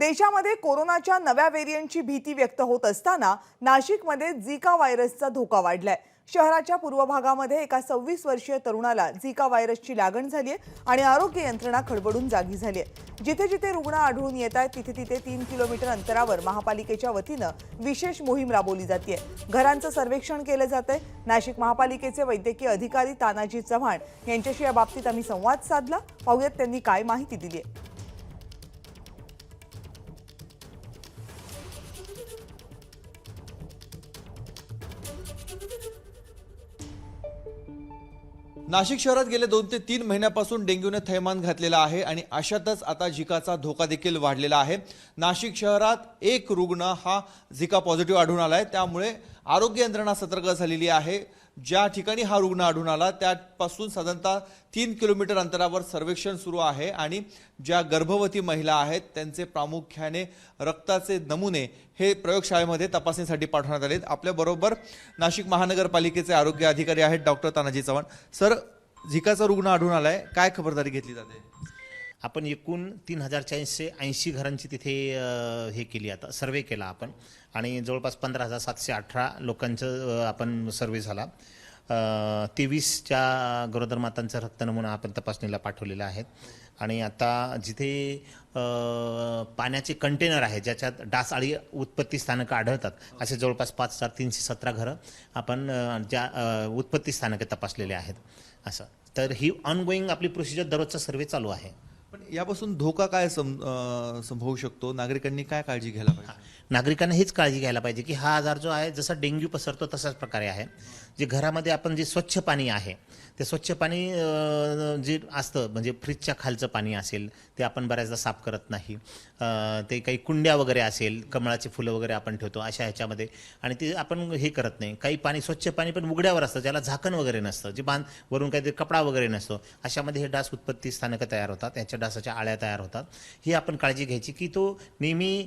देशामध्ये कोरोनाच्या नव्या व्हेरियंटची भीती व्यक्त होत असताना नाशिकमध्ये झिका व्हायरसचा धोका वाढलाय. शहराच्या पूर्व भागामध्ये एका सव्वीस वर्षीय तरुणाला झिका व्हायरसची लागण झाली आहे आणि आरोग्य यंत्रणा खडबडून जागी झाली आहे जिथे जिथे रुग्ण आढळून येत आहेत तिथे तिथे तीन किलोमीटर अंतरावर महापालिकेच्या वतीनं विशेष मोहीम राबवली जाते घरांचं सर्वेक्षण केलं जात आहे नाशिक महापालिकेचे वैद्यकीय अधिकारी तानाजी चव्हाण यांच्याशी या बाबतीत आम्ही संवाद साधला. पाहुयात त्यांनी काय माहिती दिली आहे नाशिक शहरात गेले दोन ते तीन महिन्यापासून डेंग्यूने थैमान घातलेला आहे आणि अशातच आता झिकाचा धोका देखील वाढलेला आहे. नाशिक शहरात एक रुग्ण हा झिका पॉझिटिव्ह आढळून आला आहे त्यामुळे आरोग्य यंत्रणा सतर्क झालेली आहे. ज्या ठिकाणी हा रुग्ण आढळून आला त्यापासून साधारणतः तीन किलोमीटर अंतरावर सर्वेक्षण सुरू आहे आणि ज्या गर्भवती महिला आहेत त्यांचे प्रामुख्याने रक्ताचे नमुने हे प्रयोगशाळेमध्ये तपासणीसाठी पाठवण्यात आले आपल्याबरोबर नाशिक महानगरपालिकेचे आरोग्य अधिकारी आहेत डॉक्टर तानाजी चव्हाण. सर झिकाचा रुग्ण आढळून आला आहे काय खबरदारी घेतली जाते? आपण एकूण तीन हजार चारशे ऐंशी घरांची तिथे हे केली आता सर्वे केला आपण. आणि जवळपास पंधरा हजार सातशे अठरा लोकांचं आपण सर्वे झाला. तेवीसच्या गरोदर मातांचा रक्त नमुना आपण तपासणीला पाठवलेला आहे. आणि आता जिथे पाण्याचे कंटेनर आहे ज्याच्यात डास आळी उत्पत्ती स्थानकं आढळतात असे जवळपास पाच हजार तीनशे सतरा घरं आपण ज्या उत्पत्ती स्थानके तपासलेले आहेत. असं. तर ही ऑनगोईंग आपली प्रोसिजर दररोजचा सर्वे चालू आहे. पण यापासून धोका काय सम संभवू शकतो? नागरिकांनी काय काळजी घ्यायला पाहिजे? नागरिकांना हीच काळजी घ्यायला पाहिजे की हा आजार जो आहे जसा डेंग्यू पसरतो तशाच प्रकारे आहे. जे घरामध्ये आपण जे स्वच्छ पाणी आहे ते स्वच्छ पाणी जे असतं म्हणजे फ्रीजच्या खालचं पाणी असेल ते आपण बऱ्याचदा साफ करत नाही. ते काही कुंड्या वगैरे असेल कमळाची फुलं वगैरे आपण ठेवतो अशा ह्याच्यामध्ये. आणि ते आपण हे करत नाही. काही पाणी स्वच्छ पाणी पण उघड्यावर असतं ज्याला झाकण वगैरे नसतं. जे बांध वरून काहीतरी कपडा वगैरे नसतो अशामध्ये हे डास उत्पत्ती स्थानकं तयार होतात. याच्या डासाच्या आळ्या तयार होतात. ही आपण काळजी घ्यायची की तो नेहमी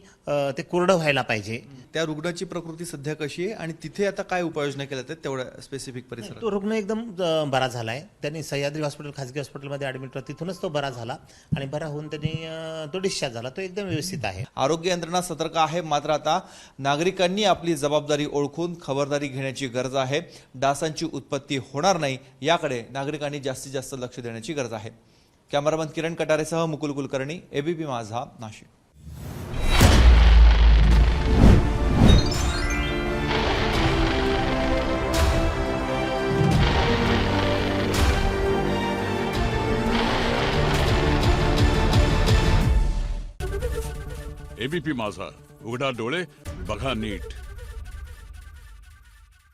ते कोरडं व्हायला पाहिजे. त्या रुग्णाची प्रकृती सध्या कशी आहे आणि तिथे आता काय उपाययोजना केल्या जातात तेवढ्या स्पेसिफिक परिसरात? तो रुग्ण एकदम बरा झाला आहे त्यांनी सह्याद्री हॉस्पिटल खाजगी हॉस्पिटलमध्ये ॲडमिट होता तिथूनच तो बरा झाला आणि बरा होऊन त्यांनी तो डिस्चार्ज झाला. तो एकदम व्यवस्थित आहे. आरोग्य यंत्रणा सतर्क आहे मात्र आता नागरिकांनी आपली जबाबदारी ओळखून खबरदारी घेण्याची गरज आहे. डासांची उत्पत्ती होणार नाही याकडे नागरिकांनी जास्तीत जास्त लक्ष देण्याची गरज आहे. कॅमेरामन किरण कटारेसह मुकुल कुलकर्णी एबीपी माझा नाशिक. एबीपी माझा उघडा डोळे बघा नीट.